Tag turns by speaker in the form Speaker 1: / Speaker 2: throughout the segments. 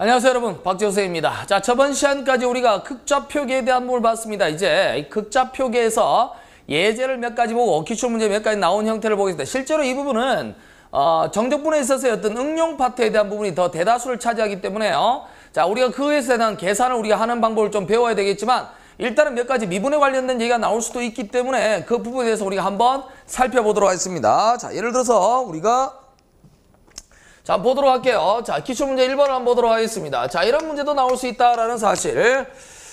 Speaker 1: 안녕하세요 여러분 박지호 선생입니다. 자 저번 시간까지 우리가 극좌표계에 대한 부분을 봤습니다. 이제 이 극좌표계에서 예제를 몇 가지 보고 기출 문제 몇 가지 나온 형태를 보겠습니다. 실제로 이 부분은 어, 정적분에 있어서의 어떤 응용 파트에 대한 부분이 더 대다수를 차지하기 때문에요. 자 우리가 그에 대한 계산을 우리가 하는 방법을 좀 배워야 되겠지만 일단은 몇 가지 미분에 관련된 얘기가 나올 수도 있기 때문에 그 부분에 대해서 우리가 한번 살펴보도록 하겠습니다. 자 예를 들어서 우리가 자 보도록 할게요. 자 기출문제 1번을 한번 보도록 하겠습니다. 자 이런 문제도 나올 수 있다라는 사실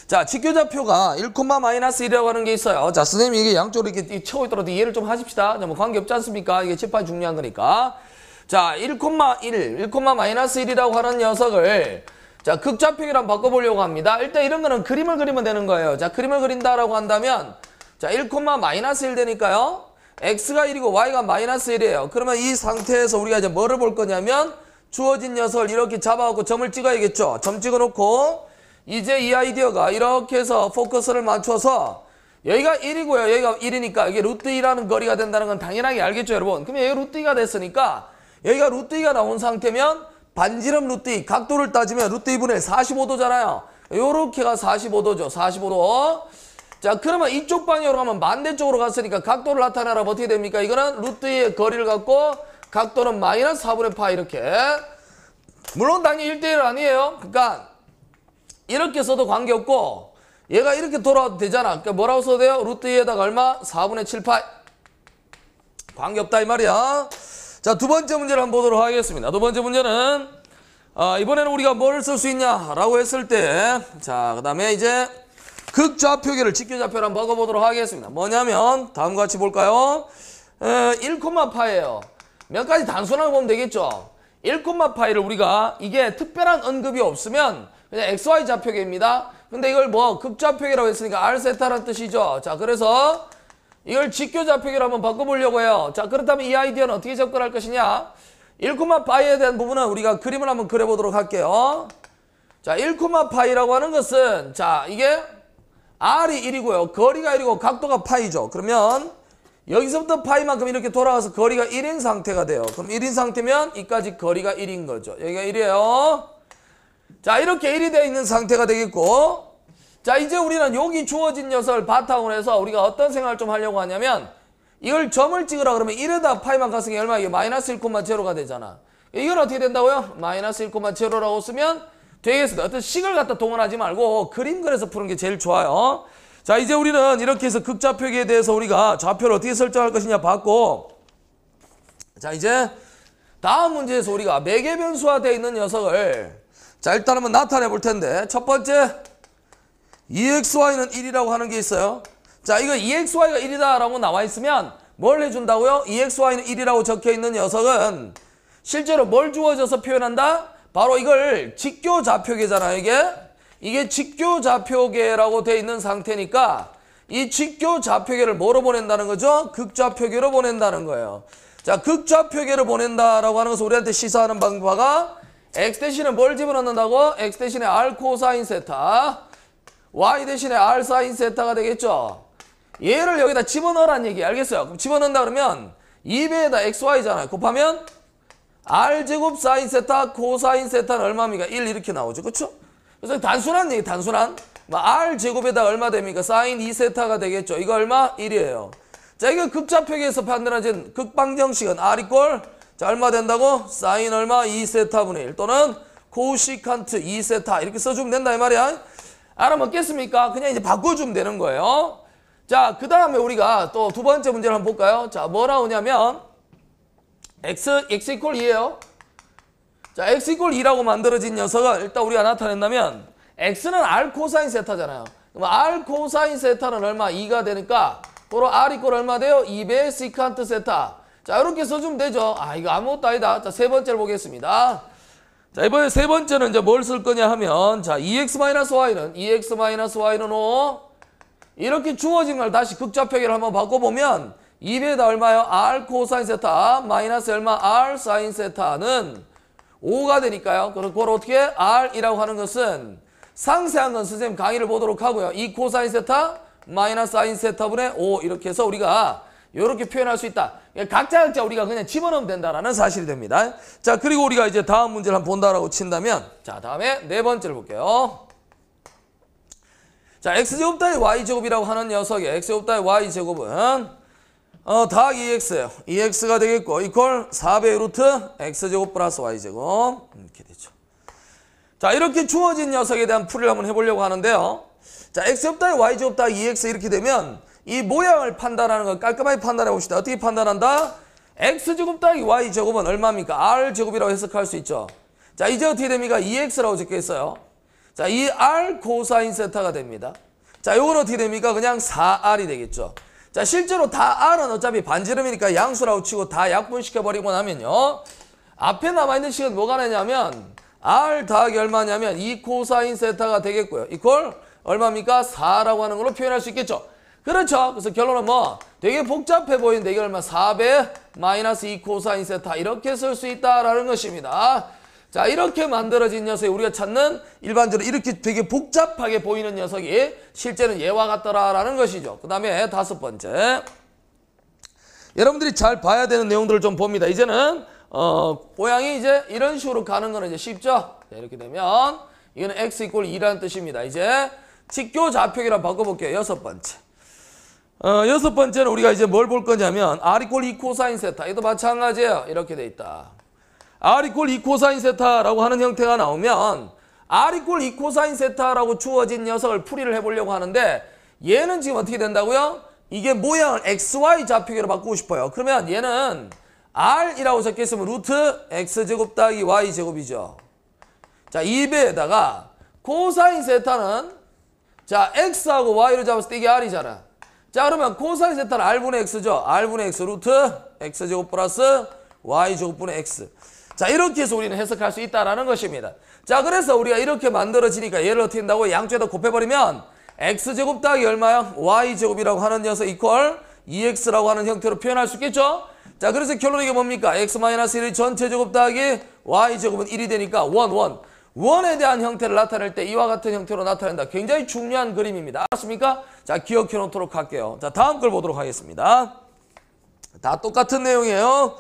Speaker 1: 자 직교좌표가 1,-1이라고 하는 게 있어요. 자 선생님이 이게 양쪽으로 이렇게 채워 있더라도 이해를 좀 하십시다. 뭐 관계없지 않습니까? 이게 칠판이 중요한 거니까 자 1,1, 1,-1이라고 하는 녀석을 자 극좌표기랑 바꿔보려고 합니다. 일단 이런 거는 그림을 그리면 되는 거예요. 자 그림을 그린다라고 한다면 자 1,-1 되니까요. X가 1이고 y가 마이너스 1이에요. 그러면 이 상태에서 우리가 이제 뭐를 볼 거냐면 주어진 녀석을 이렇게 잡아갖고 점을 찍어야겠죠. 점 찍어놓고 이제 이 아이디어가 이렇게 해서 포커스를 맞춰서 여기가 1이고요. 여기가 1이니까 이게 루트 2라는 거리가 된다는 건 당연하게 알겠죠, 여러분. 그러면 여기 루트 2가 됐으니까 여기가 루트 2가 나온 상태면 반지름 루트 2, 각도를 따지면 루트 2분의 45도잖아요. 요렇게가 45도죠. 45도. 자 그러면 이쪽 방향으로 가면 반대쪽으로 갔으니까 각도를 나타내라면 어떻게 됩니까? 이거는 루트 2의 거리를 갖고 각도는 마이너스 4분의 파 이렇게 물론 당연히 1대1 아니에요. 그러니까 이렇게 써도 관계없고 얘가 이렇게 돌아와도 되잖아. 그러니까 뭐라고 써도 돼요? 루트 2에다가 얼마? 4분의 7파 관계없다 이 말이야. 자 두 번째 문제를 한번 보도록 하겠습니다. 두 번째 문제는 어, 이번에는 우리가 뭘 쓸 수 있냐라고 했을 때 자 그 다음에 이제 극좌표계를 직교좌표를 한번 바꿔보도록 하겠습니다. 뭐냐면 다음과 같이 볼까요? 에, 1,파예요. 몇 가지 단순하게 보면 되겠죠. 1,파이를 우리가 이게 특별한 언급이 없으면 그냥 XY 좌표계입니다. 근데 이걸 뭐 극좌표계라고 했으니까 R세타라는 뜻이죠. 자 그래서 이걸 직교좌표계로 한번 바꿔보려고 해요. 자 그렇다면 이 아이디어는 어떻게 접근할 것이냐? 1,파이에 대한 부분은 우리가 그림을 한번 그려보도록 할게요. 자 1,파이라고 하는 것은 자 이게 R이 1이고요. 거리가 1이고 각도가 파이죠. 그러면 여기서부터 파이만큼 이렇게 돌아가서 거리가 1인 상태가 돼요. 그럼 1인 상태면 이까지 거리가 1인 거죠. 여기가 1이에요. 자 이렇게 1이 되어 있는 상태가 되겠고 자 이제 우리는 여기 주어진 녀석을 바탕으로 해서 우리가 어떤 생각을 좀 하려고 하냐면 이걸 점을 찍으라 그러면 1에다 파이만 갔으니 얼마 이게 마이너스 1,0가 되잖아. 이건 어떻게 된다고요? 마이너스 1,0라고 쓰면 되겠습니다. 어떤 식을 갖다 동원하지 말고 그림 그려서 푸는 게 제일 좋아요. 자 이제 우리는 이렇게 해서 극좌표기에 대해서 우리가 좌표를 어떻게 설정할 것이냐 봤고 자 이제 다음 문제에서 우리가 매개 변수화 되어 있는 녀석을 자 일단 한번 나타내 볼 텐데 첫 번째 EXY는 1이라고 하는 게 있어요. 자 이거 EXY가 1이다 라고 나와 있으면 뭘 해준다고요? EXY는 1이라고 적혀 있는 녀석은 실제로 뭘 주어져서 표현한다? 바로 이걸 직교좌표계잖아요 이게 이게 직교좌표계라고 돼 있는 상태니까 이 직교좌표계를 뭐로 보낸다는 거죠? 극좌표계로 보낸다는 거예요 자 극좌표계로 보낸다라고 하는 것을 우리한테 시사하는 방법가 x 대신에 뭘 집어넣는다고? x 대신에 r 코사인 세타 y 대신에 r 사인 세타가 되겠죠 얘를 여기다 집어넣으란 얘기 알겠어요? 그럼 집어넣는다 그러면 2배에다 xy잖아요 곱하면 r제곱 사인 세타 코사인 세타는 얼마입니까? 1 이렇게 나오죠. 그렇죠? 그래서 단순한 얘기 단순한 뭐 r제곱에다 얼마 됩니까? 사인 2세타가 되겠죠. 이거 얼마? 1이에요. 자 이거 극좌표기에서 판단하신 극방정식은 r 이꼴 자 얼마 된다고? 사인 얼마? 2세타분의 1 또는 코시칸트 2세타 이렇게 써주면 된다 이 말이야. 알아먹겠습니까? 그냥 이제 바꿔주면 되는 거예요. 자 그 다음에 우리가 또 두 번째 문제를 한번 볼까요? 자뭐 나오냐면 x, x 이퀄 2예요. 자, x 이퀄 2라고 만들어진 녀석을 일단 우리가 나타낸다면 x는 r 코사인 세타잖아요. 그럼 r 코사인 세타는 얼마? 2가 되니까 도로 r 이퀄 얼마 돼요? 2배 시칸트 세타. 자, 이렇게 써주면 되죠. 아, 이거 아무것도 아니다. 자, 세 번째를 보겠습니다. 자, 이번에 세 번째는 이제 뭘 쓸 거냐 하면 자, 2x-y는 2x-y는 5 이렇게 주어진 걸 다시 극좌표기를 한번 바꿔보면 2배에다 얼마요? r 코사인 세타 마이너스 얼마? r 사인 세타는 5가 되니까요. 그럼 그걸 어떻게 r이라고 하는 것은 상세한 건 선생님 강의를 보도록 하고요. 이 코사인 세타 마이너스 사인 세타분의 5 이렇게 해서 우리가 이렇게 표현할 수 있다. 각자 각자 우리가 그냥 집어넣으면 된다라는 사실이 됩니다. 자, 그리고 우리가 이제 다음 문제를 한번 본다라고 친다면 자, 다음에 네 번째를 볼게요. 자, x제곱 따위 y제곱이라고 하는 녀석의 x제곱 따위 y제곱은 어, 더하기 2x예요. 2x가 되겠고 이퀄 4배의 루트 x제곱 플러스 y제곱 이렇게 되죠. 자, 이렇게 주어진 녀석에 대한 풀이를 한번 해보려고 하는데요. 자, x제곱 따위 y제곱 따위 2x 이렇게 되면 이 모양을 판단하는 걸 깔끔하게 판단해 봅시다. 어떻게 판단한다? x제곱 따위 y제곱은 얼마입니까? r제곱이라고 해석할 수 있죠. 자, 이제 어떻게 됩니까? 2x라고 적혀 있어요. 자, 이 r 코사인 세타가 됩니다. 자, 요건 어떻게 됩니까? 그냥 4r이 되겠죠. 자, 실제로 다 r은 어차피 반지름이니까 양수라고 치고 다 약분시켜 버리고 나면요. 앞에 남아있는 식은 뭐가 되냐면 r 더하기 얼마냐면 2 코사인 세타가 되겠고요. 이퀄 얼마입니까? 4라고 하는 걸로 표현할 수 있겠죠. 그렇죠. 그래서 결론은 뭐 되게 복잡해 보이는데 이게 얼마? 4배 마이너스 2 코사인 세타 이렇게 쓸 수 있다라는 것입니다. 자 이렇게 만들어진 녀석이 우리가 찾는 일반적으로 이렇게 되게 복잡하게 보이는 녀석이 실제는 얘와 같더라라는 것이죠. 그 다음에 다섯 번째 여러분들이 잘 봐야 되는 내용들을 좀 봅니다. 이제는 어, 모양이 이제 이런 식으로 가는 거는 이제 쉽죠. 자, 이렇게 되면 이거는 x 이꼴 2라는 뜻입니다. 이제 직교 좌표기랑 바꿔볼게요. 여섯 번째. 어, 여섯 번째는 우리가 이제 뭘 볼 거냐면 r 이꼴 2 코사인 세타. 이도 마찬가지예요. 이렇게 돼 있다. R 이꼴 2 코사인 세타라고 하는 형태가 나오면 r 이꼴 2 코사인 세타라고 주어진 녀석을 풀이를 해보려고 하는데 얘는 지금 어떻게 된다고요? 이게 모양을 xy 좌표기로 바꾸고 싶어요. 그러면 얘는 r이라고 적혀 있으면 루트 x제곱 더하기 y제곱이죠. 자, 2배에다가 코사인 세타는 자, x하고 y로 잡았을 때 이게 r이잖아. 자, 그러면 코사인 세타는 r분의 x죠. r분의 x 루트 x제곱 플러스 y제곱분의 x. 자, 이렇게 해서 우리는 해석할 수 있다라는 것입니다. 자, 그래서 우리가 이렇게 만들어지니까 얘를 어떻게 한다고 양쪽에다 곱해버리면 x제곱 더하기 얼마야? y제곱이라고 하는 녀석 이퀄 2x라고 하는 형태로 표현할 수 있겠죠? 자, 그래서 결론이 이게 뭡니까? x-1의 전체 제곱 더하기 y제곱은 1이 되니까 1, 1. 원에 대한 형태를 나타낼 때 이와 같은 형태로 나타낸다. 굉장히 중요한 그림입니다. 알았습니까? 자, 기억해 놓도록 할게요. 자, 다음 걸 보도록 하겠습니다. 다 똑같은 내용이에요.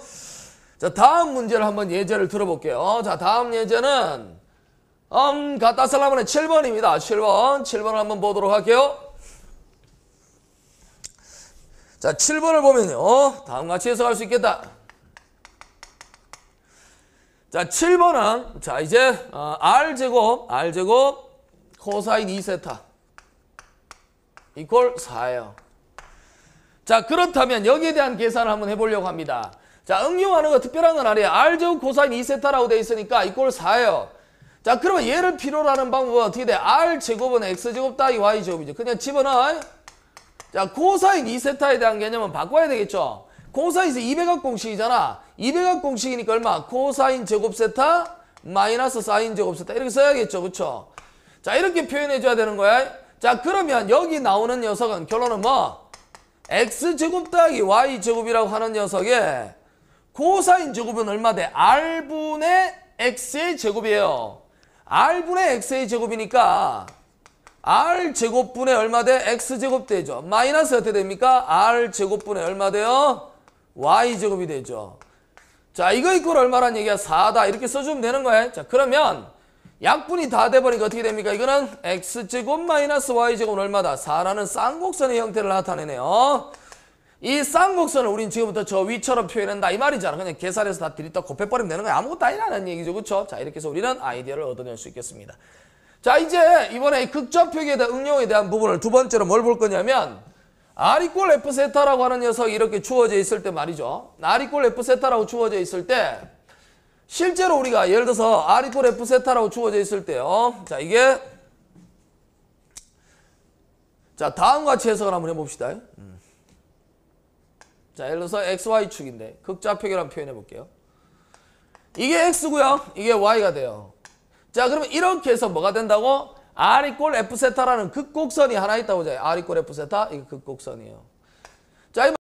Speaker 1: 자, 다음 문제를 한번 예제를 들어볼게요. 자, 다음 예제는 음, 살라면은 7번입니다. 7번. 7번을 한번 보도록 할게요. 자, 7번을 보면요. 다음 같이 해석할 수 있겠다. 자, 7번은 자, 이제 어, r제곱, r제곱 코사인 2세타 이퀄 4예요. 자, 그렇다면 여기에 대한 계산을 한번 해보려고 합니다. 자, 응용하는 거 특별한 건 아니에요. r제곱 코사인 2세타라고 돼 있으니까 이꼴 4예요. 자, 그러면 얘를 필요로 하는 방법은 어떻게 돼? r제곱은 x제곱 따위 y제곱이죠. 그냥 집어넣어. 자, 코사인 2세타에 대한 개념은 바꿔야 되겠죠. 코사인이 200각 공식이잖아. 200각 공식이니까 얼마? 코사인 제곱 세타 마이너스 사인 제곱 세타 이렇게 써야겠죠. 그쵸? 자, 이렇게 표현해 줘야 되는 거야. 자, 그러면 여기 나오는 녀석은 결론은 뭐? x제곱 더하기 y제곱이라고 하는 녀석의 코사인 제곱은 얼마 돼? r분의 x의 제곱이에요. r분의 x의 제곱이니까 r제곱분의 얼마 돼? x제곱 되죠. 마이너스 어떻게 됩니까? r제곱분의 얼마 돼요? y제곱이 되죠. 자, 이거 이꼴 얼마란 얘기야? 4다. 이렇게 써주면 되는 거야. 자, 그러면 약분이 다 돼버리니까 어떻게 됩니까? 이거는 x제곱 마이너스 y제곱은 얼마다? 4라는 쌍곡선의 형태를 나타내네요. 이 쌍곡선을 우린 지금부터 저 위처럼 표현한다 이 말이잖아. 그냥 계산해서 다 들이다 곱해버리면 되는 거야. 아무것도 아니라는 얘기죠. 그렇죠? 자, 이렇게 해서 우리는 아이디어를 얻어낼 수 있겠습니다. 자, 이제 이번에 이 극좌표기에 대한 응용에 대한 부분을 두 번째로 뭘 볼 거냐면 이꼴 F 세타라고 하는 녀석이 이렇게 주어져 있을 때 말이죠. 이꼴 F 세타라고 주어져 있을 때 실제로 우리가 예를 들어서 이꼴 F 세타라고 주어져 있을 때요. 자, 이게 자, 다음과 같이 해석을 한번 해봅시다. 음. 자, 예를 들어서 XY축인데 극좌표기라는 표현해 볼게요. 이게 X고요. 이게 Y가 돼요. 자, 그러면 이렇게 해서 뭐가 된다고? R 이꼴 F 세타라는 극곡선이 하나 있다고 하죠. R 이꼴 F 세타, 이게 극곡선이에요. 자,